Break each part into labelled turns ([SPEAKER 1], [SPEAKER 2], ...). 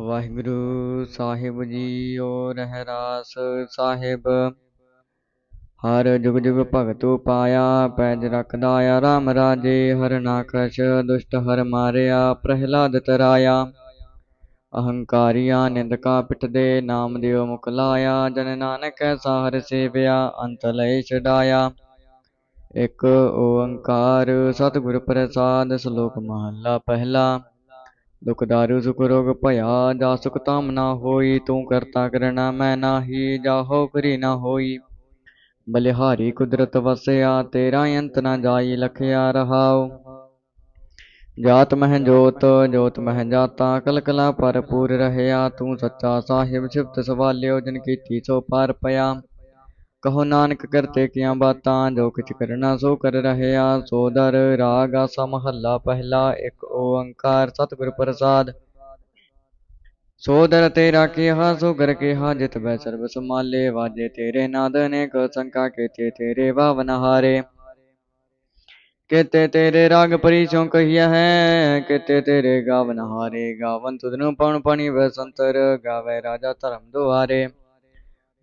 [SPEAKER 1] ਵਾਹਿਗੁਰੂ ਸਾਹਿਬ ਜੀਓ ਰਹਿਰਾਸ ਸਾਹਿਬ। ਹਰ ਜੁਗ ਜੁਗ ਭਗਤੂ ਪਾਇਆ, ਪੈਜ ਰਖਦਾ ਆ ਰਾਮ ਰਾਜੇ, ਹਰ ਨਾਕਸ਼ ਦੁਸ਼ਟ ਹਰ ਮਾਰਿਆ, ਪ੍ਰਹਿਲਾਦ ਤਰਾਇਆ। ਅਹੰਕਾਰੀਆਂ ਨਿੰਦਕਾ ਪਿਟਦੇ ਨਾਮ ਦਿਓ ਮੁਖ ਲਾਇਆ, ਜਨ ਨਾਨਕ ਐਸਾ ਹਰ ਸੇਵਿਆ, ਅੰਤ ਲਏ ਛਡਾਇਆ। ਇਕ ਓੰਕਾਰ ਸਤਿਗੁਰ ਪ੍ਰਸਾਦ, ਸ਼ਲੋਕ ਮਹਲਾ ਪਹਿਲਾ। ਦੁਖ ਦਾਰੂ ਸੁਖ ਰੋਗ ਭਇਆ, ਜਾ ਸੁਖ ਤਾਮ ਨਾ ਹੋਈ, ਤੂੰ ਕਰਤਾ ਕਰਣਾ ਮੈਂ ਨਾਹੀ ਜਾਹੋ ਕਰੀ ਨਾ ਹੋਈ। ਬਲਿਹਾਰੀ ਕੁਦਰਤ ਵਸਿਆ, ਤੇਰਾ ਅੰਤ ਨਾ ਜਾਈ, ਲਖਿਆ ਰਹਾਉ। ਜਾਤ ਮਹਿ ਜੋਤ ਜੋਤ ਮਹਿ ਜਾਤਾ ਕਲ ਕਲਾ ਭਰਪੂਰ ਰਹਿਆ, ਤੂੰ ਸੱਚਾ ਸਾਹਿਬ ਸਿਫਤ ਸਵਾਲਿਓ, ਜਿਨ ਕੀਤੀ ਸੋ ਪਾਰ ਪਿਆ। ਕਹੋ ਨਾਨਕ ਕਰਤੇ ਕੀਆਂ ਬਾਤਾਂ, ਜੋ ਕਿਛ ਕਰਨਾ ਸੋ ਕਰ ਰਹਿਆ, ਸੋ ਦਰ ਰਾਗ ਆਸਾ ਮਹੱਲਾ ਪਹਿਲਾ, ਇੱਕ ਓੰਕਾਰ ਸਤਿਗੁਰ ਪ੍ਰਸਾਦ। ਸੋ ਦਰ ਤੇਰਾ ਕਿਹਾ, ਸੋ ਕਰ ਕਿਹਾ, ਜਿਤ ਬੈ ਸਰਬ ਸਮਾਲੇ ਵਾਜੇ ਤੇਰੇ ਨਾਦ ਅਨੇਕ ਸੰਕਾ ਕੇਤੇ ਤੇਰੇ ਭਾਵਨ ਹਾਰੇ। ਕਿਤੇ ਤੇਰੇ ਰਾਗ ਪਰੀ ਚੋਂ ਕਹੀਆ ਹੈ, ਕਿਤੇ ਤੇਰੇ ਗਾਵਨ ਹਾਰੇ, ਗਾਵਨ ਤੁਧਨੂੰ ਪਉਣ ਪਣੀ ਬਸੰਤਰ ਗਾਵੇ ਰਾਜਾ ਧਰਮ ਦੁਆਰੇ।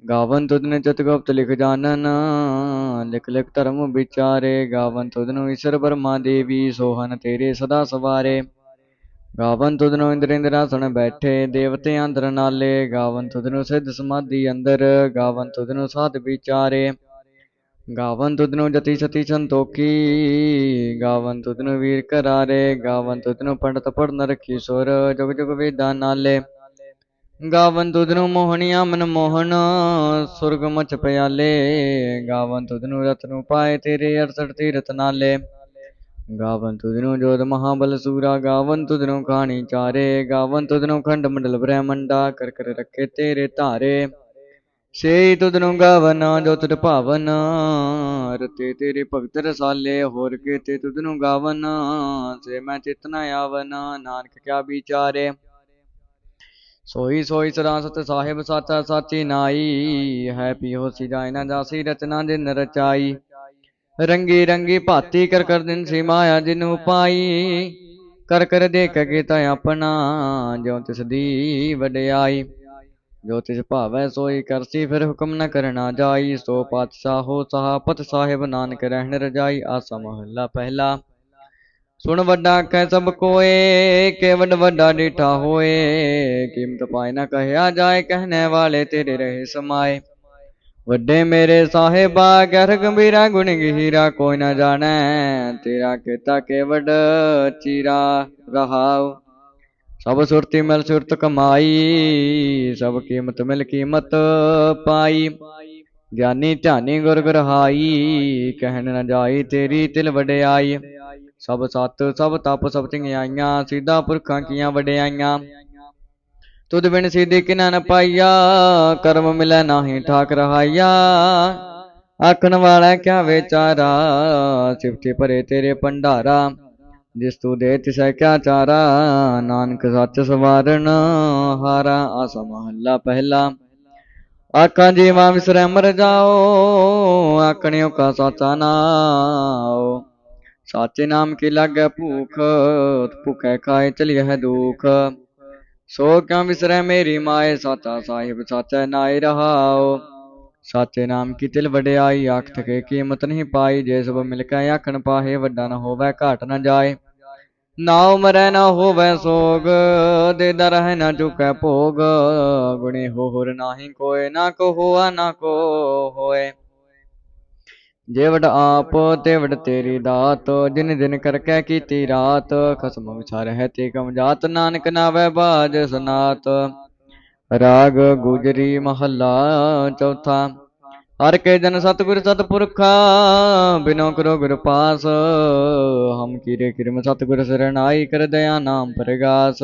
[SPEAKER 1] ਗਾਵਨ ਤੁਧਨੇ ਚਤ ਗੁਪਤ ਲਿਖ ਜਾਣਨ ਲਿਖ ਲਿਖ ਧਰਮ ਵਿਚਾਰੇ, ਗਾਵਨ ਤੁਧਨੂੰ ਈਸ਼ਰ ਬਰਮਾ ਦੇਵੀ, ਸੋਹਨ ਤੇਰੇ ਸਦਾ ਸਵਾਰੇ। ਗਾਵਨ ਤੁਧਨੂੰ ਇੰਦਰ ਇੰਦਰਾਸਣ ਬੈਠੇ, ਦੇਵਤੇ ਅੰਦਰ ਨਾਲੇ। ਗਾਵਨ ਤੁਧਨੂੰ ਸਿੱਧ ਸਮਾਧੀ ਅੰਦਰ, ਗਾਵਨ ਤੁਧਨੂੰ ਸਾਧ ਵਿਚਾਰੇ। ਗਾਵਨ ਤੁਧਨੂੰ ਜਤੀ ਸਤੀ ਸੰਤੋਖੀ, ਗਾਵਨ ਤੁਧਨੂੰ ਵੀਰ ਕਰਾਰੇ। ਗਾਵਨ ਤੁਧਨੂੰ ਪੰਡਤ ਪੜਨ ਰਖੀ ਸੁਰ, ਜੁਗ ਜੁਗ ਵੇਦਾਂ ਨਾਲੇ। ਗਾਵਨ ਤੁਧਨੂੰ ਮੋਹਣੀਆਂ ਮਨ ਮੋਹਨ, ਸੁਰਗ ਮਚ ਪਿਆਲੇ। ਗਾਵਨ ਤੁਧਨੂੰ ਰਤਨੂ ਪਾਏ ਤੇਰੇ ਅਰਸਠ ਤੀਰਤ ਨਾਲੇ। ਗਾਵਨ ਤੁਧਨੂੰ ਜੋਤ ਮਹਾਬਲ ਸੂਰਾ, ਗਾਵਨ ਤੁਧਨੂੰ ਕਹਾਣੀ ਚਾਰੇ। ਗਾਵਨ ਤੁਧਨੂੰ ਖੰਡ ਮੰਡਲ ਬ੍ਰਹਮੰਡਾ, ਕਰ ਕਰ ਰੱਖੇ ਤੇਰੇ ਧਾਰੇ। ਸੇ ਤੁਧਨੂੰ ਗਾਵਨ, ਜੋ ਤੁਧ ਭਾਵਨ, ਰਤੇ ਤੇਰੇ ਭਗਤ ਰਸਾਲੇ। ਹੋਰ ਕੇ ਤੇ ਤੁਧਨੂੰ ਗਾਵਨ, ਸੇ ਮੈਂ ਚਿਤਨਾ ਆਵਨ, ਨਾਨਕ ਕਿਆ ਵਿਚਾਰੇ। ਸੋਈ ਸੋਈ ਸਦਾ ਸਤ ਸਾਹਿਬ ਸਾਚਾ ਸਾਚੀ ਨਾਈ। ਹੈ ਪੀਓ ਸਿਜਾਇ ਨਾ ਜਾਸੀ ਰਚਨਾ ਜਿਨ ਰਚਾਈ। ਰੰਗੀ ਰੰਗੀ ਭਾਤੀ ਕਰ ਕਰ ਦਿਨ ਸੀ ਮਾਇਆ ਜਿਨੂ ਪਾਈ ਕਰ ਕਰ ਦੇਖ ਕੀਤਾ ਆਪਣਾ ਜੋ ਤਿਸ ਦੀ ਵਡਿਆਈ। ਜੋ ਤਿਸ ਭਾਵੈ ਸੋਈ ਕਰਸੀ ਫਿਰ ਹੁਕਮ ਨ ਕਰਨਾ ਜਾਈ। ਸੋ ਪਾਤਸ਼ਾਹੋ ਸਹਾਪਤ ਸਾਹਿਬ ਨਾਨਕ ਰਹਿਣ ਰਜਾਈ। ਆਸਾ ਮਹੱਲਾ ਪਹਿਲਾ। ਸੁਣ ਵੱਡਾ ਕਹਿ ਸਭ ਕੋਏ ਕੇਵਡ ਵੱਡਾ ਡੀਠਾ ਹੋਏ। ਕੀਮਤ ਪਾਏ ਨਾ ਕਹਿਆ ਜਾਏ, ਕਹਿਣੇ ਵਾਲੇ ਤੇਰੇ ਰਹੇ ਸਮਾਏ। ਵੱਡੇ ਮੇਰੇ ਸਾਹਿਬਾ ਗਰ ਗੰਭੀਰਾ, ਗੁਣ ਗਹੀਰਾ ਕੋਈ ਨਾ ਜਾਣੈ। ਤੇਰਾ ਕੀਤਾ ਕੇਵਡ ਚੀਰਾ ਰਹਾਉ। ਸਭ ਸੁਰਤੀ ਮਿਲ ਸੁਰਤ ਕਮਾਈ, ਸਭ ਕੀਮਤ ਮਿਲ ਕੀਮਤ ਪਾਈ। ਗਿਆਨੀ ਧਿਆਨੀ ਗੁਰ ਗਰਹਾਈ ਕਹਿਣ ਨਾ ਜਾਈ ਤੇਰੀ ਤਿਲ ਵਡਿਆਈ। ਸਭ ਸਤ, ਸਭ ਤਪ, ਸਭ ਚੰਗਿਆਈਆਂ, ਸਿੱਧਾ ਪੁਰਖਾਂ ਕੀਆਂ ਵਡਿਆਈਆਂ। ਤੁਧ ਬਿਨ ਸਿੱਧੀ ਕਿਨਾ ਨ ਪਾਈਆ, ਕਰਮ ਮਿਲੈ ਨਾਹੀ ਠਾਕ ਰਹਾਈਆ। ਆਖਣ ਵਾਲਾ, ਕਿਆ ਵਿਚਾਰਾ, ਸਿਫਤੀ ਭਰੇ ਤੇਰੇ ਭੰਡਾਰਾ। ਜਿਸ ਤੂੰ ਦੇ ਤਿਸੈ ਕਿਆ ਚਾਰਾ, ਨਾਨਕ ਸੱਚ ਸਵਾਰਨ ਹਾਰਾ, ਆਸਾ ਮਹੱਲਾ ਪਹਿਲਾ। ਆਖਾਂ ਜੀਵਾਂ ਵਿਸਰੈ, ਮਰ ਜਾਓ, ਆਖਣਿਓ ਕਾ ਸਾਚਾ ਨਾਉ। ਸਾਚੇ ਨਾਮ ਕੀ ਲਾਗੈ ਭੂਖ, ਭੁਖੈ ਖਾਏ ਚਲਿਐ ਹੈ ਦੁਖ। ਸੋ ਕਿਉ ਵਿਸਰੈ ਮੇਰੀ ਮਾਏ, ਸਾਚਾ ਸਾਹਿਬ ਸਾਚੈ ਨਾਇ ਰਹਾਉ। ਸਾਚੇ ਨਾਮ ਕੀ ਤਿਲ ਵਡਿਆਈ ਆਖ ਥਕੇ ਕੀਮਤ ਨਹੀਂ ਪਾਈ। ਜੇ ਸਭ ਮਿਲ ਕੇ ਆਖਣ ਪਾਹੇ, ਵੱਡਾ ਨਾ ਹੋਵੇ, ਘਾਟ ਨਾ ਜਾਏ। ਨਾਉ ਮਰੈ ਨਾ ਹੋਵੇ ਸੋਗ, ਦੇ ਦਰ ਹੈ ਨਾ ਚੁਕੈ ਭੋਗ। ਗੁਣੇ ਹੋਰ ਨਾਹੀ ਕੋਏ ਨਾ ਕੋ ਹੋਆ ਨਾ ਕੋ ਹੋਏ ਜੇ ਵਡ ਆਪ, ਤੇ ਵਡ ਤੇਰੀ ਦਾਤ। ਜਿਨ ਦਿਨ ਕਰਕੇ ਕੀਤੀ ਰਾਤ, ਖਸਮ ਵਿਚਾਰ ਹੈ ਤੇ ਕਮ ਜਾਤ। ਨਾਨਕ ਨਾਵੇ ਬਾਜ ਸਨਾਤ। ਰਾਗ ਗੁਜਰੀ ਮਹੱਲਾ ਚੌਥਾ। ਹਰ ਕੇ ਜਨ ਸਤਿਗੁਰ ਸਤਿਪੁਰਖਾ, ਬਿਨੋ ਕਰੋ ਗੁਰ ਪਾਸ। ਹਮ ਕੀਰੇ ਕਿਰਮ ਸਤਿਗੁਰ ਸਰਣਾਈ ਕਰ ਦਇਆ ਨਾਮ ਪ੍ਰਗਾਸ।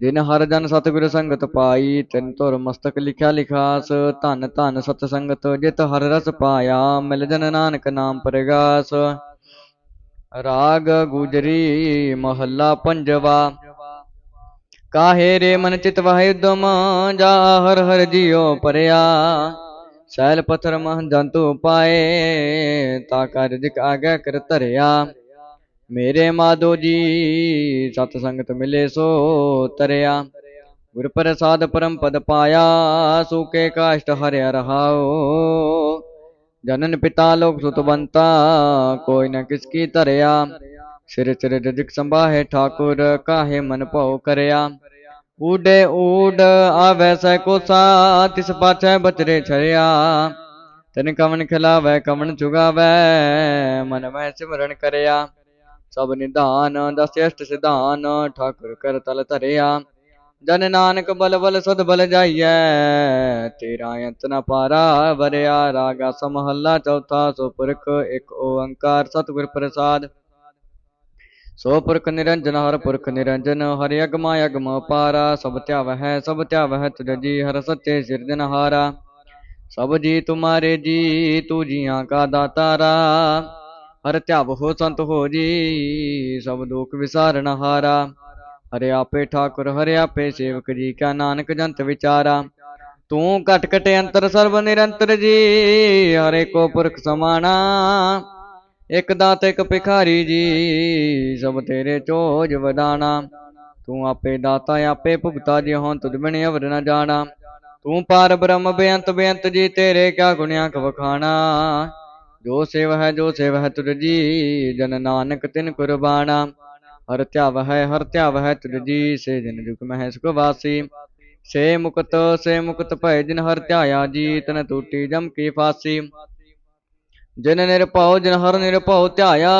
[SPEAKER 1] ਜਿਨ ਹਰ ਜਨ ਸਤਿਗੁਰ ਸੰਗਤ ਪਾਈ, ਤਿਨ ਧੁਰ ਮਸਤਕ ਲਿਖਿਆ ਲਿਖਾਸ, ਧਨ ਧਨ ਸਤ ਸੰਗਤ ਜਿਤ ਹਰ ਰਸ ਪਾਇਆ, ਮਿਲ ਜਨ ਨਾਨਕ ਨਾਮ ਪ੍ਰਗਾਸ। ਰਾਗ ਗੁਜਰੀ ਮਹੱਲਾ ਪੰਜਵਾ। ਕਾਹੇ ਰੇ ਮਨ ਚਿਤ ਵਹਿ ਉਦਮ, ਜਾ ਹਰ ਹਰ ਜਿਉ ਪਰਿਆ। ਸੈਲ ਪਥਰ ਮਹ ਜੰਤੂ ਪਾਏ, ਤਾ ਕਰ ਜਿਕ ਆਗੇ ਕਰ ਧਰਿਆ। ਮੇਰੇ ਮਾਧੋ ਜੀ, ਸਤ ਸੰਗਤ ਮਿਲੇ ਸੋ ਤਰਿਆ। ਗੁਰ ਪ੍ਰਸਾਦ ਪਰਮ ਪਦ ਪਾਇਆ ਸੂਕੇ ਕਾਸ਼ਟ ਹਰਿਆ ਰਹਾਓ ਜਨਨ ਪਿਤਾ ਲੋਕ ਸੁਤਵੰਤਾ ਕੋਈ ਨਾ ਕਿਸ ਕੀ ਧਰਿਆ। ਸਿਰ ਸਿਰ ਜਜਿਕ ਸੰਭਾਹੇ ਠਾਕੁਰ, ਕਾਹੇ ਮਨ ਭਉ ਕਰਿਆ। ਊਡੇ ਊਡ ਆਵੈ ਸੈ ਕੋਸਾ ਤਿਸ ਪਾਛੈ ਬਚਰੇ ਛਰਿਆ। ਤਨ ਕਵਨ ਖਿਲਾਵੈ, ਕਵਨ ਚੁਗਾਵੈ, ਮਨ ਮੈਂ ਸਿਮਰਨ ਕਰਿਆ। ਸਭ ਨਿਧਾਨ ਦਸ ਅਸ਼ਟ ਸਿਧਾਨ, ਠਾਕੁਰ ਕਰ ਤਲ ਧਰਿਆ। ਜਨ ਨਾਨਕ ਬਲ ਬਲ ਸਦ ਬਲ ਜਾਈਐ, ਤੇਰਾ ਅੰਤ ਨ ਪਾਰਾ ਵਰਿਆ। ਰਾਗਾ ਸਮਹੱਲਾ ਚੌਥਾ, ਸੋ ਪੁਰਖ ਇੱਕ ਓੰਕਾਰ ਸਤਿਗੁਰ ਪ੍ਰਸਾਦ। ਸੋ ਪੁਰਖ ਨਿਰੰਜਨ, ਹਰ ਪੁਰਖ ਨਿਰੰਜਨ, ਹਰਿ ਅਗਮਾ ਅਗਮ ਪਾਰਾ। ਸਭ ਧਿਆਵਹਿ ਸਭ ਧਿਆਵਹਿ ਤੁਜ ਜੀ, ਹਰ ਸੱਚੇ ਸਿਰਜਨਹਾਰਾ ਸਭ ਜੀ ਤੁਮਾਰੇ ਜੀ, ਤੂ ਜੀਆਂ ਕਾ ਦਾਤਾਰਾ। ਹਰ ਧਿਆਵ ਹੋ ਸੰਤ ਹੋ ਜੀ, ਸਭ ਦੁਖ ਵਿਸਾਰਨ ਹਾਰਾ। ਹਰਿ ਆਪੇ ਠਾਕੁਰ, ਹਰਿ ਆਪੇ ਸੇਵਕ ਜੀ, ਕਾ ਨਾਨਕ ਜੰਤ ਵਿਚਾਰਾ। ਤੂੰ ਘਟ ਘਟ ਅੰਤਰ ਸਰਬ ਨਿਰੰਤਰ ਜੀ, ਹਰੇ ਕੋ ਪੁਰਖ ਸਮਾਣਾ। ਇਕ ਦਾਤ ਇਕ ਭਿਖਾਰੀ ਜੀ, ਸਭ ਤੇਰੇ ਚੋਜ ਵਡਾਣਾ ਤੂੰ ਆਪੇ ਦਾਤਾ, ਆਪੇ ਭੁਗਤਾ ਜੀ ਹੋਂ ਤੁਧ ਬਿਨ ਅਵਰ ਨ ਜਾਣਾ। ਤੂੰ ਪਾਰ ਬ੍ਰਹਮ ਬੇਅੰਤ ਬੇਅੰਤ ਜੀ, ਤੇਰੇ ਕਿਆ ਗੁਣਿਆ ਕਵਖਾਣਾ ਜੋ ਸੇਵ ਹੈ, ਜੋ ਸੇਵ ਹੈ ਤੁਧ ਜੀ, ਜਨ ਨਾਨਕ ਤਿਨ ਕੁਰਬਾਨਾ। ਹਰ ਧਿਆਵ ਹੈ, ਹਰ ਧਿਆਵ ਹੈ ਤੁਧ ਜੀ, ਸੇ ਜਨ ਜੁਗ ਮਹਿ ਸੁਖ ਵਾਸੀ। ਸੇ ਮੁਕਤ ਸੇ ਮੁਕਤ ਭੈ ਜਿਨ ਹਰ ਧਿਆਇਆ ਜੀ, ਤਨ ਟੂਟੀ ਜਮ ਕੀ ਫਾਸੀ। ਜਿਨ ਨਿਰਭਉ, ਜਿਨ ਹਰ ਨਿਰਭਉ ਧਿਆਇਆ,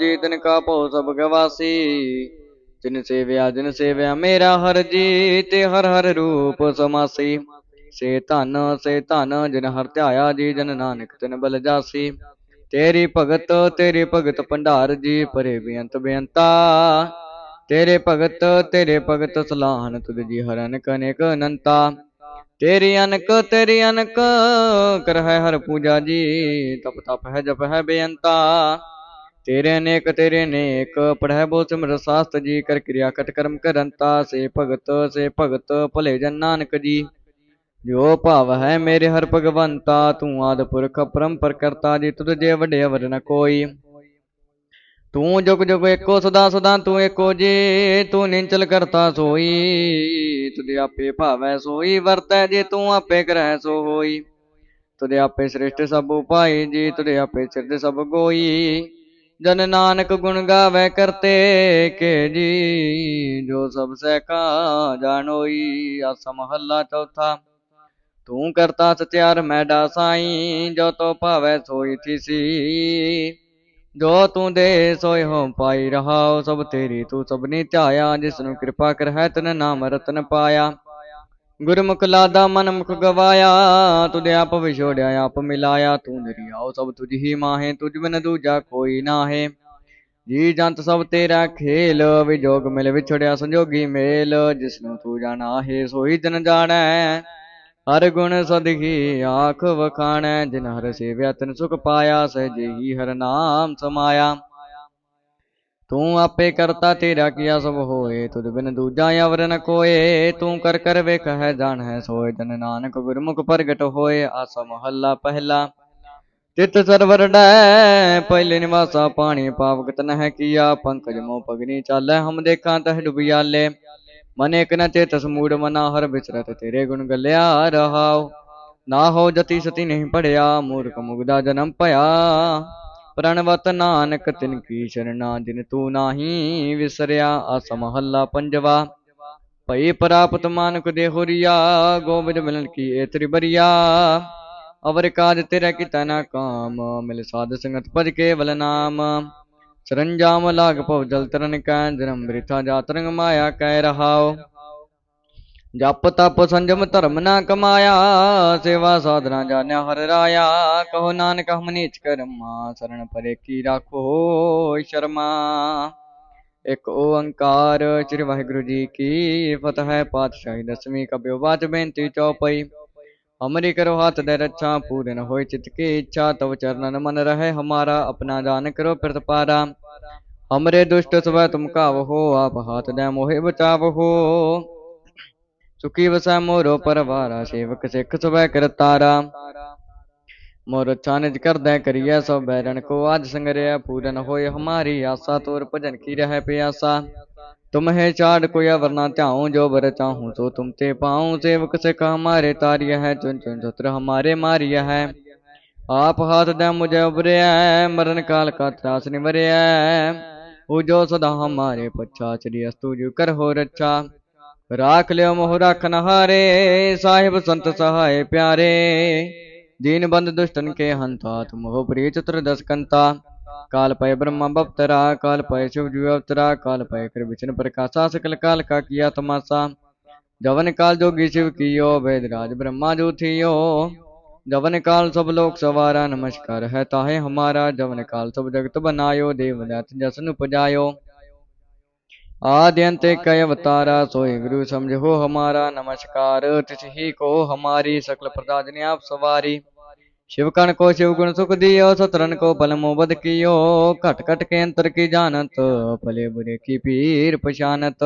[SPEAKER 1] ਜੀ ਤਨ ਕਾ ਭਉ ਸਭ ਗਵਾਸੀ ਜਿਨ ਸੇਵਿਆ ਜਿਨ ਸੇਵਿਆ ਮੇਰਾ ਹਰ ਜੀ, ਤੇ ਹਰ ਹਰ ਰੂਪ ਸਮਾਸੀ। ਸੇ ਧਨ ਸੇ ਧਨ, ਜਿਨ ਹਰ ਧਿਆਇਆ ਜੀ, ਜਨ ਨਾਨਕ ਤਿਨ ਬਲ ਜਾਸੀ। ਤੇਰੀ ਭਗਤ ਤੇਰੀ ਭਗਤ ਭੰਡਾਰ ਜੀ ਪਰੇ ਬੇਅੰਤ ਬੇਅੰਤਾ। ਤੇਰੇ ਭਗਤ ਤੇਰੇ ਭਗਤ ਸਲਾਹਨ ਤੁਧ ਜੀ ਹਰ ਅਨਕ ਅਨੰਤਾ। ਤੇਰੀ ਅਨਕ ਤੇਰੀ ਅਨਕ ਕਰ ਹੈ ਹਰ ਪੂਜਾ ਜੀ, ਤਪ ਤਪ ਹੈ ਜਪ ਹੈ ਬੇਅੰਤਾ। ਤੇਰੇ ਅਨੇਕ ਤੇਰੇ ਨੇਕ, ਪੜ੍ਹੈ ਬੋ ਸਿਮਰ ਸਾਸਤ ਜੀ, ਕਰ ਕਿਰਿਆ ਕਟ ਕਰਮ ਕਰੰਤਾ। ਸੇ ਭਗਤ ਸੇ ਭਗਤ, ਭਲੇ ਜਨ ਨਾਨਕ ਜੀ। ਜੋ ਭਾਵ ਹੈ ਮੇਰੇ ਹਰ ਭਗਵੰਤਾ, ਤੂੰ ਆਦ ਪੁਰਖ, ਪਰੰਪਰ ਕਰਤਾ ਜੀ, ਤੁਧ ਜੇ ਵੱਡੇ ਅਵਰ ਨ ਕੋਈ। ਤੂੰ ਜੁਗ ਜੁਗ ਏਕੋ ਸਦਾ ਸਦਾ, ਤੂੰ ਏਕੋ ਜੀ, ਤੂੰ ਨਿੰਚਲ ਕਰਤਾ ਸੋਈ। ਤੁਧ ਆਪੇ ਭਾਵੈ ਸੋਈ, ਵਰਤੈ ਜੇ ਤੂੰ ਆਪੇ ਕਰੈ ਸੋ ਹੋਈ ਤੁਧ ਆਪੇ ਸ੍ਰਿਸ਼ਟ ਸਭ ਉਪਾਈ ਜੀ ਤੁਦੇ ਆਪੇ ਸਿਰਜ ਸਭ ਗੋਈ। ਜਨ ਨਾਨਕ ਗੁਣ ਗਾਵੇ ਕਰਤੇ ਕੇ ਜੀ, ਜੋ ਸਭ ਸਹਿ ਕਾ ਜਾਣੋਈ, ਆਸ ਮਹੱਲਾ ਚੌਥਾ। ਤੂੰ ਕਰਤਾ ਸਤਿਆਰ ਮੈਡਾ ਸਾਈ ਜੋ ਤੋ ਭਾਵੇ ਸੋਈ ਥੀਸੀ। ਜੋ ਤੂੰ ਦੇ ਸੋਇ ਹੋ ਪਾਈ ਰਹਾਉ ਸਭ ਤੇਰੀ, ਤੂੰ ਸਭਨੀ ਧਿਆਇਆ ਜਿਸ ਨੂੰ ਕਿਰਪਾ ਕਰ ਹੈ ਤਨ ਨਾਮ ਰਤਨ ਪਾਇਆ। ਗੁਰਮੁਖ ਲਾਦਾ ਮਨ ਮੁਖ ਗਵਾਇਆ, ਤੁਧ ਆਪ ਵਿਛੋੜਿਆ, ਆਪ ਮਿਲਾਇਆ। ਤੂੰ ਨਿਰਿਆਉ ਸਭ ਤੁਝ ਹੀ ਮਾਹੇ, ਤੁਝ ਬਿਨ ਦੂਜਾ ਕੋਈ ਨਾਹੇ। ਜੀ ਜੰਤ ਸਭ ਤੇਰਾ ਖੇਲ, ਵਿਜੋਗ ਮਿਲ ਵਿਛੜਿਆ ਸੰਜੋਗੀ ਮੇਲ ਜਿਸ ਨੂੰ ਤੂੰ ਜਾਣਾ ਹੈ ਸੋਈ ਜਨ ਜਾਣੈ। ਹਰ ਗੁਣ ਸਦਹੀ ਆਖ ਵਖਾਣੈ, ਜਿਨ ਹਰ ਸੇਵਿਆ ਤਨ ਸੁਖ ਪਾਇਆ ਸਹਿਜੇ ਹੀ ਹਰ ਨਾਮ ਸਮਾਇਆ। ਤੂੰ ਆਪੇ ਕਰਤਾ ਤੇਰਾ ਕੀਆ ਸਭ ਹੋਏ, ਤੁਧ ਬਿਨ ਦੂਜਾ ਅਵਰ ਨ ਕੋਏ। ਤੂੰ ਕਰ ਕਰ ਵੇਖ ਹੈ, ਜਾਣ ਹੈ, ਸੋਏ ਜਨ ਨਾਨਕ ਗੁਰਮੁਖ ਪ੍ਰਗਟ ਹੋਏ। ਆਸਾ ਮਹੱਲਾ ਪਹਿਲਾ ਤਿਤ ਸਰਵਰ ਡੈ। ਪਹਿਲੇ ਨਿਵਾਸਾ ਪਾਣੀ ਪਾਵਗਤ ਨਹਿ ਕੀਆ, ਪੰਕਜ ਮੋ ਪਗਨੀ ਚਾਲੈ, ਹਮ ਦੇਖਾਂ ਤਹ ਡੁਬਿਆਲੇ। ਮਨ ਇਕ ਨ ਚੇਤਸ ਮੂੜ ਮਨਾ ਹਰ ਵਿਚਰਤ ਤੇਰੇ ਗੁਣ ਗਲਿਆ ਰਹਾਉ। ਨਾ ਹੋ ਜਤੀ ਸਤੀ ਨਹੀਂ ਪੜਿਆ ਮੂਰਖ ਮੁਗਦਾ ਜਨਮ ਭਇਆ। ਪ੍ਰਣਵਤ ਨਾਨਕ ਤਿਨ ਕੀ ਸ਼ਰਣਾ ਜਿਨ ਤੂੰ ਨਾਹੀ ਵਿਸਰਿਆ, ਆਸ ਮਹੱਲਾ ਪੰਜਵਾ। ਭਈ ਪ੍ਰਾਪਤ ਮਾਨਕ ਦੇ ਹੋਰੀਆ, ਗੋਬਿੰਦ ਮਿਲਨ ਕੀ ਏ ਤ੍ਰਿਬਰੀਆ। ਅਵਰ ਕਾਜ ਤੇਰਾ ਕੀਤਾ ਨਾ ਕਾਮ, ਮਿਲ ਸਾਧ ਸੰਗਤ ਭਜ ਕੇਵਲ ਨਾਮ। ਸਰੰਜਾਮ ਲਾਗ ਭਵ ਜਲ ਤਰਨ ਕੈ ਜਨਮ ਬ੍ਰਿਥਾ ਜਾਤ ਰੰਗ ਮਾਇਆ ਕਹਿ ਰਹਾਉ। ਜਪ ਤਪ ਸੰਜਮ ਧਰਮ ਨਾ ਕਮਾਇਆ, ਸੇਵਾ ਸਾਧਨਾ ਜਾਣਿਆ ਹਰ ਰਾਇਆ। ਕਹੋ ਨਾਨਕ ਹਮ ਨੀਚ ਕਰਮਾ ਸਰਣ ਪਰੇ ਕੀ ਰਾਖੋ ਸ਼ਰਮਾ। ਇੱਕ ਓੰਕਾਰ, ਸ੍ਰੀ ਵਾਹਿਗੁਰੂ ਜੀ ਕੀ ਫਤਿਹ। ਹੈ ਪਾਤਸ਼ਾਹੀ ਦਸਵੀਂ ਕਬਿਓ ਬਾਤ ਬੇਨਤੀ ਚੌਪਈ। हमारी करो हाथ दे रक्षा पूरे न होय चित की इच्छा, तव चरणन मन रहे, हमारा अपना जान करो प्रतिपारा हमरे दुष्ट सब तुम कावहो, आप हाथ दे मोहे बचावहो। सुखी वसै मोरो परवारा, सेवक सिख स्व कर तारा। मोर अच्छा निज कर दे करिया सब बैरन को, आज संगरिया पूरन होय, हमारी आशा तोर भजन की रह प्यासा। तुम है चाड़ को या वरना त्याऊं जो बर चाहूँ तो तुम ते पाऊँ। सेवक से कहा हमारे तारिय है, चुन चुन छत्र हमारे मारिय है। आप हाथ दे मुझे उबरे मरण काल का त्रास निवरे जो सदा हमारे पच्छा श्री अस्तु जो कर हो रक्षा राख लियो मोह राखन हारे साहिब संत सहाय प्यारे। दीन बंद दुष्टन के हंता तुम हो प्रिय चतुर्दश कंता। काल पय ब्रह्मा बप्तरा काल पय शिव जी अवतरा काल पय कर विष्णु प्रकाशा, सकल काल का किया तमाशा। जवन काल जोगी शिव कियो, वेद राज ब्रह्मा जो थियो जवन काल सब लोक सवारा, नमस्कार है ताहे हमारा। जवन काल सब जगत बनायो देव दैत जसन उपजायो। आदि अंत कय अवतारा, सोई गुरु समझो हमारा। नमस्कार ही को हमारी, सकल प्रदाजनी आप सवारी। शिव कण को शिव गुण सुख दियो, सतरन को पल मोबद कियो। घट के अंतर की जानत भले बुरे की पीर पशानत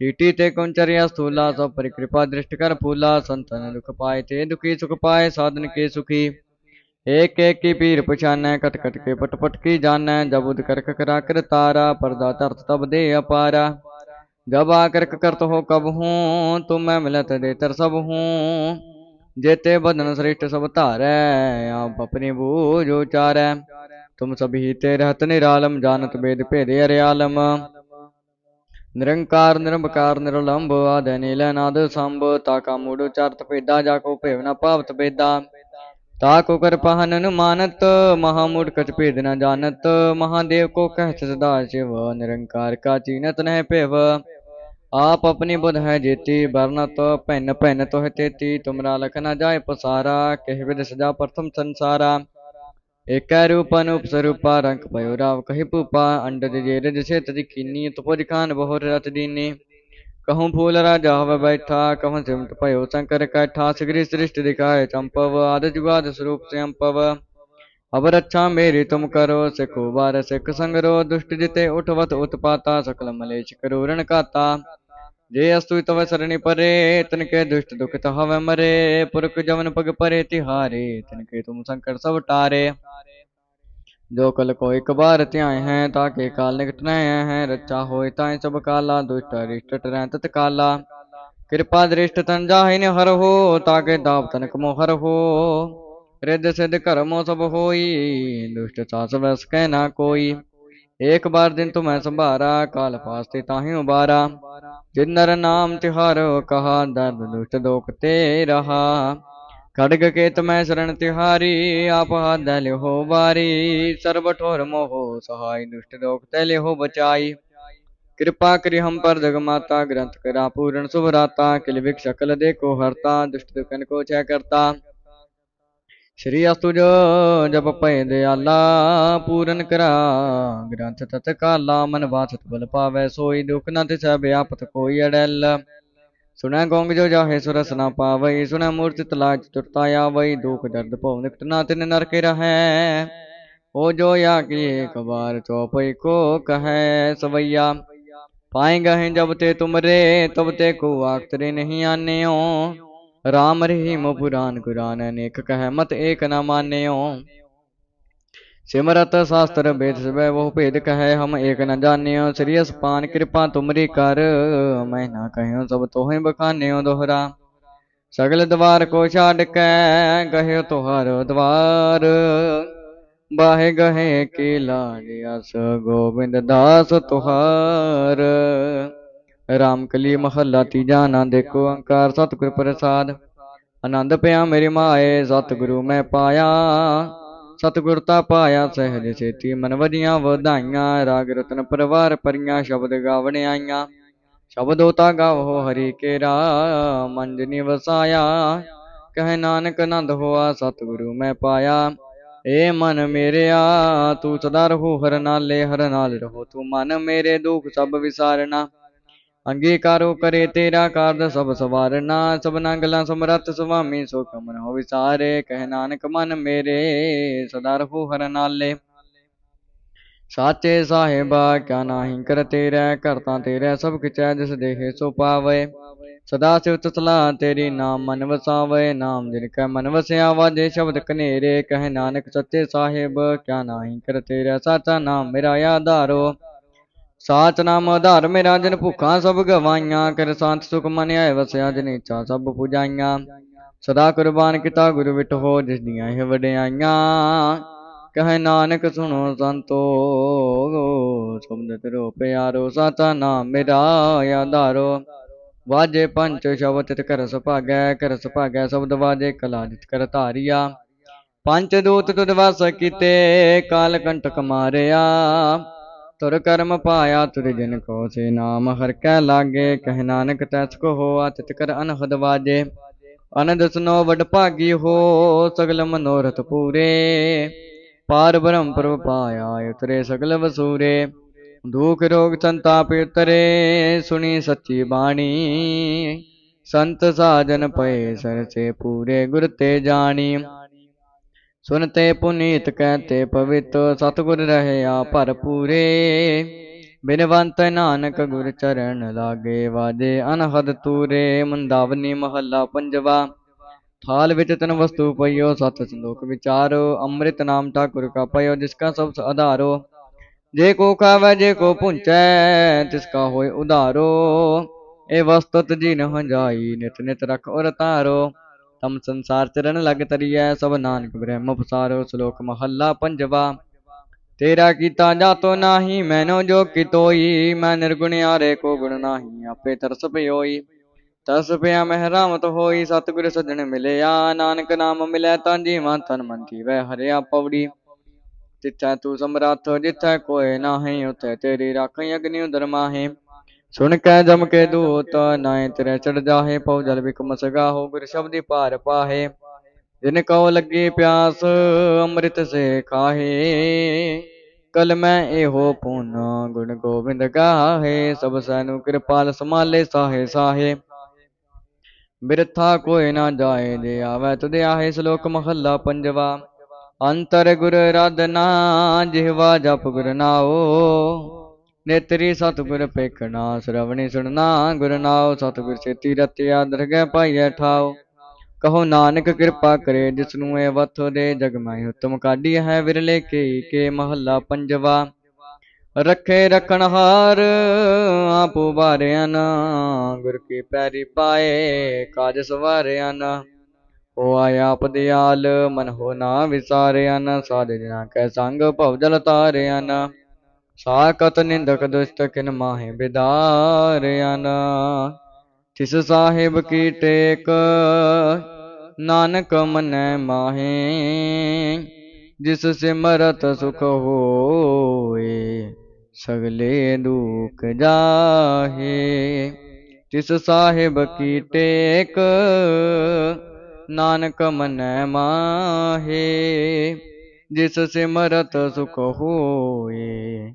[SPEAKER 1] चीटी ते कुंचरिया स्थूला, सब परिकृपा दृष्टि कर फूला। संतन दुख पाए ते दुखी, सुख पाए साधन के सुखी। एक एक की पीर पछानै कट कट के पट पट की जानै जब उद कर करा कर तारा, पर्दा तरत तब दे अपारा। जब आकर करत हो कब हूँ तुम मैं मिलत दे तर सब हूँ। जेते बदन श्रेष्ठ सब धारै आप अपनी बूझ उचारै तुम सभी ते रहत निरालम जानत वेद भेद अरियालम ਨਿਰੰਕਾਰ ਨਿਰੰਕਾਰ ਨਿਰਲੰਭ ਆਦਿ ਨੀਲ ਨਾਦ ਸੰਭ ਤਾਕਾ ਮੂੜ ਚਰਤ ਭੇਦਾ ਜਾ ਕੋ ਭੇਵ ਨ ਭਾਵਤ ਭੇਦਾ ਤਾ ਕੋ ਕਰ ਪਹਨ ਅਨੁਮਾਨਤ ਮਹਾ ਮੂੜ ਕਛ ਭੇਦ ਨ ਜਾਣਤ ਮਹਾਦੇਵ ਕੋ ਕਹਿਤ ਸਦਾ शिव ਨਿਰੰਕਾਰ ਕਾ ਚੀਨਤ ਨਹਿ ਭੇਵ आप अपनी बुध है जीती जेती बरनत पैन पैन तो है तेती। तुमरा लख न जाय पसारा, कह विद सजा प्रथम संसारा। एक रूप अनूप स्वरूपा रंग पयो राव कही पूपा। अंड जे रज से तज कीनी तुपज खान बहुर रत दीनी। कहूँ फूल राजा हव बैठा, कहूँ सिमट पयो शंकर कैठा। सिगरी सृष्टि दिखाए चंपव, आदि जुगाद स्वरूप से अम्पव અવર અચ્છા મેરી તુમ કરો સિખ ઉબાર સિખ સંગરો દુષ્ટ જીતે ઉઠવત ઉત્પાતા સકલ મલેશ કરો રણકાતા જે અસ્તુ તવ સરણી પરે તન કે દુષ્ટ દુખત હવે મરે પુરખ જવન પગ પરે તિહારે તન કે તુમ સંકટ સવ ટારે ਜੋ ਕਲ ਕੋ ਇੱਕ ਬਾਰ ਧਿਆਏ ਹੈ ਤਾਂ ਕੇ ਕਾਲ ਨਿਕਟ ਨਹਿ ਹੈ ਰੱਚਾ ਹੋਏ ਤਾਂ ਸਭ ਕਾਲਾ ਦੁਸ਼ਟ ਅਰਿਸ਼ਟ ਟਰੈ ਤਤ ਕਾਲਾ ਕਿਰਪਾ ਦ੍ਰਿਸ਼ਟ ਤਨ ਜਾਹਿ ਨੇ ਹਰ ਹੋ ਤਾਂ ਕੇ ਦਾਵ ਤਨਕ ਮੋਹਰ ਹੋ ਰਿੱਧ ਸਿੱਧ ਕਰਮੋ ਸਭ ਹੋਈ, ਦੁਸ਼ਟ ਸਾਸ ਵਸ ਕਹਿ ਨਾ ਕੋਈ। ਇੱਕ ਬਾਰ ਦਿਨ ਤੂੰ ਮੈਂ ਸੰਭਾਰਾ, ਕਾਲ ਪਾਸਤੇ ਤਾਹੀ ਉਬਾਰਾ। ਜਿਨ ਨਰ ਨਾਮ ਤਿਹਾਰ ਕਹਾ, ਦਰਦ ਦੁਸ਼ਟ ਦੋਖ ਤੇ ਰਹਾ। ਖੜਗ ਕੇਤ ਮੈਂ ਸ਼ਰਨ ਤਿਹਾਰੀ, ਆਪ ਹਾਦ ਲਿਹੋ ਵਾਰੀ। ਸਰਬ ਠੋਰ ਮੋਹ ਸਹਾਈ, ਦੁਸ਼ਟ ਦੋਖ ਤੇ ਲਿਹੋ ਬਚਾਈ। ਕਿਰਪਾ ਕਰੀ ਹਮ ਪਰ ਜਗਮਾਤਾ, ਗ੍ਰੰਥ ਕਰਾ ਪੂਰਨ ਸੁਭਰਾਤਾ। ਕਿਲ ਵਿਕ ਸ਼ਕਲ ਦੇਖੋ ਹਰਤਾ, ਦੁਸ਼ਟ ਦੁਖਨ ਕੋ ਚੈ ਕਰਤਾ। ਸ਼੍ਰੀ ਅਸਤੂ ਜੋ ਜਪ ਭੈ ਦਿਆਲਾ, ਪੂਰਨ ਕਰਾ, ਗ੍ਰੰਥ ਤਤ ਕਾਲਾ, ਮਨ ਵਾਸਤ ਬਲ ਪਾਵੈ, ਸੋਈ ਦੁਖ ਨਾ ਤਿਸੈ ਬਿਆਪਤ ਕੋਈ ਅੜੈਲ। ਸੁਣੈ ਗੋਗ ਜੋ ਜਾਹੇ ਸੁਰਸ ਨਾ ਪਾਵਈ, ਸੁਣੈ ਮੂਰਤਿ ਤਲਾਜ ਤੁਰਤਾ ਆਵਈ, ਦੁਖ ਦਰਦ ਭਉ ਨਿਕਟ ਨਾ ਤਿਨ ਨਰਕੇ ਰਹੈ। ਹੋ ਜੋ ਆ ਕੀ ਇੱਕ ਵਾਰ ਚੋਪਈ ਕੋ ਕਹੈ ਸਵਈਆ ਪਾਏਗਾ ਹੈ ਜਬ ਤੇ ਤੁਮਰੇ, ਤਬ ਤੇ ਕੋ ਆਖਤਰੇ ਨਹੀਂ ਆਨੇਓ। राम रहीम पुराण कुरान अनेक कह मत एक न मान्यो सिमरत शास्त्र वेद सब बहु भेद कहे हम एक न जान्यो श्री पान कृपा तुमरी कर मैं ना कहो सब तोहि बखान्यो दोहरा सगल द्वार को छाड़ के गहे तुहार द्वार बाहे गहे की लालियस गोविंद दास तुहार ਰਾਮ ਕਲੀ ਮਹੱਲਾ ਤੀਜਾ ਆਨੰਦ ਦੇਖੋ ਓੰਕਾਰ ਸਤਿਗੁਰ ਪ੍ਰਸਾਦ। ਆਨੰਦ ਪਿਆ ਮੇਰੀ ਮਾਏ, ਸਤਿਗੁਰੂ ਮੈਂ ਪਾਇਆ। ਸਤਿਗੁਰ ਤਾ ਪਾਇਆ ਸਹਿਜ ਸੇਤੀ ਮਨ ਵਧੀਆਂ ਵਧਾਈਆਂ। ਰਾਗ ਰਤਨ ਪਰਵਾਰ ਪਰੀਆਂ, ਸ਼ਬਦ ਗਾਵਣ ਆਈਆਂ। ਸ਼ਬਦੋ ਤਾ ਗਾਵੋ ਹਰੀ ਕੇਰਾ ਮਨ ਜਨੀ ਵਸਾਇਆ। ਕਹਿ ਨਾਨਕ ਆਨੰਦ ਹੋਆ, ਸਤਿਗੁਰੂ ਮੈਂ ਪਾਇਆ। ਏ ਮਨ ਮੇਰਿਆ, ਤੂੰ ਸਦਾ ਰਹੋ ਹਰ ਨਾਲੇ, ਹਰ ਨਾਲ ਰਹੋ। ਤੂੰ ਮਨ ਮੇਰੇ ਦੁਖ ਸਭ ਵਿਸਾਰਨਾ। ਅੰਗੀਕਾਰੋ ਕਰੇ ਤੇਰਾ ਕਾਰਜ ਸਭ ਸਵਾਰਨਾ ਸਭਨਾ ਗਲਾਂ ਸਮਰੱਥ ਸੁਆਮੀ ਸੋ ਕਮਨ ਹੋ ਵਿਸਾਰੇ ਕਹਿ ਨਾਨਕ ਮਨ ਮੇਰੇ, ਸਦਾ ਰਹੋ ਹਰ ਨਾਲੇ। ਸਾਚੇ ਸਾਹਿਬਾ, ਕਿਆ ਨਾਹੀ ਕਰ ਤੇਰਾ ਕਰਤਾ ਤੇਰਾ, ਸਭ ਕਿਚੈ ਜਿਸ ਦੇਖੇ ਸੋ ਪਾਵੇ। ਸਦਾ ਸਿਵ ਸਲਾਹ ਤੇਰੀ ਨਾਮ ਮਨ ਵਸਾਵੇ, ਨਾਮ ਜਿਨ ਕੈ ਮਨ ਵਸਿਆ ਵਾਜੇ ਸ਼ਬਦ ਕਨੇਰੇ, ਕਹਿ ਨਾਨਕ ਸੱਚੇ ਸਾਹਿਬ, ਕਿਆ ਨਾਹੀ ਕਰ ਤੇਰਾ, ਸਾਚਾ ਨਾਮ ਮੇਰਾ ਆਧਾਰੋ। ਸਾਚ ਨਾਮ ਆਧਾਰ ਮੇਰਾ ਜਨ ਭੁੱਖਾਂ ਸਭ ਗਵਾਈਆਂ, ਕਰ ਸੰਤ ਸੁਖ ਮਨ ਆਏ ਵਸਿਆ ਜਨ ਇੱਛਾ ਸਭ ਪੁਜਾਈਆਂ। ਸਦਾ ਕੁਰਬਾਨ ਕੀਤਾ ਗੁਰੂ ਵਿਟੋ ਜਿਸ ਦੀਆਂ ਇਹ ਵਡਿਆਈਆਂ। ਕਹੇ ਨਾਨਕ ਸੁਣੋ ਸੰਤੋ ਸ਼ਬਦ ਤਰੋ ਪਿਆਰੋ ਸਾਚਾ ਨਾਮ ਮੇਰਾ ਆਧਾਰੋ। ਵਾਜੇ ਪੰਚ ਸ਼ਬਦ ਤਿਤ ਕਰ ਸੁਭਾਗੈ ਕਰ ਸੁਭਾਗੈ ਸ਼ਬਦ ਵਾਜੇ ਕਲਾ ਜਿਤ ਕਰ ਧਾਰਿਆ। ਪੰਚ ਦੂਤ ਤੁਧ ਵਸ ਕੀਤੇ, ਕਾਲ ਕੰਟਕ ਮਾਰਿਆ। ਤੁਰ ਕਰਮ ਪਾਇਆ ਤੁਰ ਜਿਨ ਕੋ ਸੇ ਨਾਮ, ਹਰ ਕੈ ਲਾਗੇ, ਕਹਿ ਨਾਨਕ ਤੈਸ ਕੋ ਹੋਆ, ਤਿਤ ਕਰ ਅਨਹਦ ਵਾਜੇ। ਅਨੰਦ ਸੁਨੋ ਵਡ ਭਾਗੀ ਹੋ, ਸਗਲ ਮਨੋਰਥ ਪੂਰੇ। ਪਾਰ ਬ੍ਰਹਮ ਪ੍ਰਭ ਪਾਇਆ ਉਤਰੇ ਸਗਲ ਵਸੂਰੇ। ਦੁਖ ਰੋਗ ਸੰਤਾਪ ਉਤਰੇ, ਸੁਣੀ ਸੱਚੀ ਬਾਣੀ। ਸੰਤ ਸਾਜਨ ਪਏ ਸਰਸੇ ਪੂਰੇ, ਗੁਰ ਤੇ ਜਾਣੀ। ਸੁਨ ਤੇ ਪੁਨੀਤ ਕਹਤੇ ਪਵਿੱਤ ਸਤਗੁਰ ਰਹਿਆ ਭਰਪੂਰੇ। ਬਿਨਵੰਤ ਨਾਨਕ ਗੁਰ ਚਰਨ ਲਾਗੇ ਵਾਜੇ, ਅਨਹਦ ਤੂਰੇ, ਮੰਦਾਵਨੀ ਮਹੱਲਾ ਪੰਜਵਾ। ਥਾਲ ਵਿੱਚ ਤਨ ਵਸਤੂ ਪਈਓ, ਸਤ ਸੰਦੋਖ ਵਿਚਾਰੋ, ਅੰਮ੍ਰਿਤ ਨਾਮ ਠਾਕੁਰ ਕਾ ਪਈਓ ਜਿਸ ਕਾ ਸਭ ਆਧਾਰੋ। ਜੇ ਕੋ ਖਾਵੈ ਜੇ ਕੋ ਪੁੰਚੈ ਤਿਸ ਕਾ ਹੋਏ ਉਧਾਰੋ। ਇਹ ਵਸਤੁਤ ਜੀ ਨ ਹੰਜਾਈ ਨਿਤ ਨਿਤ ਰਖ ਔਰ ਤਾਰੋ। ਤਮ ਸੰਸਾਰ ਚਰਨ ਲਗ ਤਰੀਐ, ਸਭ ਨਾਨਕ ਬ੍ਰਹਮ ਪਸਾਰੋ, ਸ਼ਲੋਕ ਮਹੱਲਾ ਪੰਜਵਾ। ਤੇਰਾ ਕੀਤਾ ਜਾਤੋ ਨਾਹੀ, ਮੈਨੋ ਜੋ ਕਿਤੋਈ, ਮੈਂ ਨਿਰਗੁਣ ਕੋ ਗੁਣ ਨਾਹੀ, ਆਪੇ ਤਰਸ ਪਿਓਈ। ਤਰਸ ਪਿਆ ਮਹਿਰਾਮਤ ਹੋਈ, ਸਤਿਗੁਰ ਸੱਜਣ ਮਿਲਿਆ, ਨਾਨਕ ਨਾਮ ਮਿਲੈ ਤਾਂ ਜੀਵਾਂ ਤਨ ਮਨ ਜੀਵੈ, ਹਰਿਆ ਪਵੜੀ। ਜਿੱਥੈ ਤੂੰ ਸਮਰੱਥ, ਜਿੱਥੈ ਕੋਏ ਨਾਹੀਂ, ਉਥੇ ਤੇਰੀ ਰਾਖੀ ਅਗਨੀ ਉਦਰ ਮਾਹੇ। ਸੁਣ ਕੈ ਜਮ ਕੇ ਦੂਤ ਨਾਏ ਤੇਰੇ ਚੜ ਜਾਹੇ, ਪਉ ਜਲ ਬਿਕ ਮਸਗਾ ਹੋ, ਗੁਰ ਸ਼ਬਦੀ ਭਾਰ ਪਾਹੇ। ਜਿਨ ਕਉ ਲੱਗੀ ਪਿਆਸ, ਅੰਮ੍ਰਿਤ ਸੇ ਖਾਹੇ। ਕਲ ਮੈਂ ਇਹੋ ਪੁਨ ਗੁਣ ਗੋਬਿੰਦ ਗਾਹੇ, ਸਭ ਸੈਨੁ ਕਿਰਪਾਲ ਸਮਾਲੇ ਸਾਹੇ ਸਾਹੇ। ਬਿਰਥਾ ਕੋਈ ਨਾ ਜਾਏ, ਜੇ ਆਵੈ ਤੁਧ ਆਹੇ, ਸ਼ਲੋਕ ਮਹੱਲਾ ਪੰਜਵਾ। ਅੰਤਰ ਗੁਰ ਰਦਨਾ ਜਿਹਵਾ ਜਪ ਗੁਰ ਨਾਓ ਨੇਤਰੀ ਸਤਿਗੁਰ ਪੇਖਣਾ, ਸ਼ਰਵਣੀ ਸੁਣਨਾ, ਗੁਰ ਨਾਉ, ਸਤਿਗੁਰ ਸੇਤੀ ਰਤਿਆ, ਦਰਗਹਿ ਪਾਈਐ ਠਾਓ ਕਹੋ ਨਾਨਕ ਕਿਰਪਾ ਕਰੇ ਜਿਸ ਨੂੰ ਇਹ ਵਥ ਦੇ ਜਗ ਮੈਂ ਉਤਮ ਕਾਢੀ ਹੈ ਵਿਰਲੇ ਕੇ ਕੇ ਮਹੱਲਾ ਪੰਜਵਾ। ਰੱਖੇ ਰਖਣ ਹਾਰ, ਆਪ ਉਬਾਰਿਆ ਨਾ, ਗੁਰ ਕੀ ਪੈਰੀ ਪਾਏ, ਕਾਜ ਸਵਾਰਿਆ ਨਾ। ਹੋ ਆਇਆ ਆਪ ਦਿਆਲ, ਮਨ ਹੋ ਨਾ ਵਿਸਾਰਿਆ ਨਾ, ਸਾਧ ਜਨਾ ਕੈ ਸੰਗ ਭਵ ਜਲ ਤਾਰਿਆ ਨਾ। ਸਾਕਤ ਨਿੰਦਕ ਦੁਸ਼ਟ ਕਿਨ ਮਾਹੇ ਬਿਦਾਰਿਆ ਨਾ ਤਿਸ ਸਾਹਿਬ ਕੀ ਟੇਕ, ਨਾਨਕ ਮਨੈ ਮਾਹੇ, ਜਿਸ ਸਿਮਰਤ ਸੁਖ ਹੋਏ, ਸਗਲੇ ਦੁਖ ਜਾਹੇ। ਤਿਸ ਸਾਹਿਬ ਕੀ ਟੇਕ, ਨਾਨਕ ਮਨੈ ਮਾਹੇ, ਜਿਸ ਸਿਮਰਤ ਸੁਖ ਹੋਏ